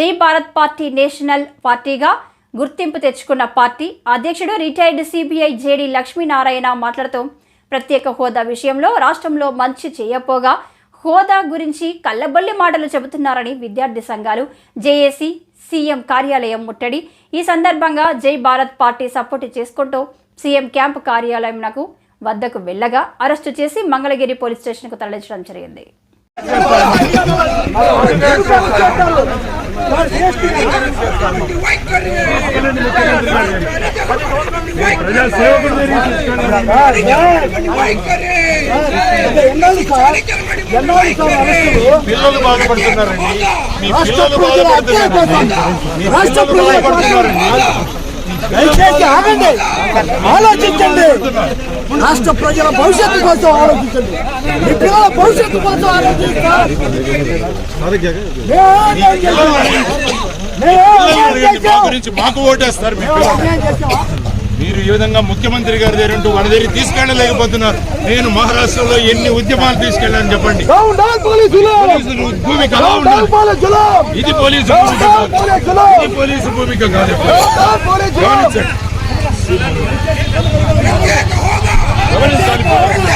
జై Bharat party national పార్టీగా గుర్తింపు తెచ్చుకున్న పార్టీ అధ్యక్షుడు రిటైర్డ్ సిబిఐ జేడి లక్ష్మీనారాయణ మాట్లాడుతూ ప్రత్యేక హోదా విషయంలో రాష్ట్రంలో మంచి చేయపోగా హోదా గురించి కళ్ళబొల్లి మాటలు చెబుతున్నారని విద్యార్థి సంఘాలు జేఏసీ సీఎం కార్యాలయం ముట్టడి. ఈ సందర్భంగా జై భారత్ పార్టీ సపోర్ట్ చేసుకుంటూ సీఎం క్యాంపు కార్యాలయంకు వద్దకు వెళ్ళగా అరెస్టు చేసి మంగళగిరి పోలీస్ స్టేషన్కు తరలించడం జరిగింది. పిల్లలు బాధపడుతున్నారండి మీ రాష్ట్ర పిల్లలు ప్రజల హత్య బాధపడుతున్నారండి కోసం మీ రాష్ట్ర పిల్లలు ప్రజల బాధపడుతున్నారండి దయచేసి ఆగండి. ఆలోచించండి. రాష్ట్ర ప్రజల భవిష్యత్తు కోసం ఆలోచించండి. మీ పిల్లల భవిష్యత్తు కోసం? గురించి మాకు ఓటేస్తారు? మీరు ఈ విధంగా ముఖ్యమంత్రి గారి దగ్గర ఉంటూ వాళ్ళ దగ్గర తీసుకెళ్ళలేకపోతున్నారు. నేను మహారాష్ట్రలో ఎన్ని ఉద్యమాలు తీసుకెళ్ళాను చెప్పండి. భూమిక ఇది పోలీసు భూమిక కాదు. పోలీసులు ఇది పోలీసు భూమిక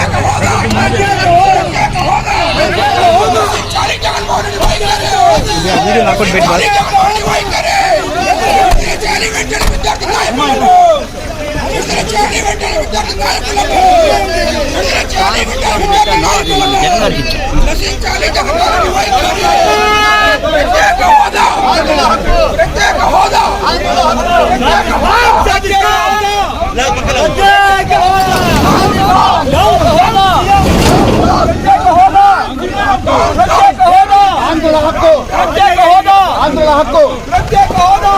ప్రత్యేక హోదా.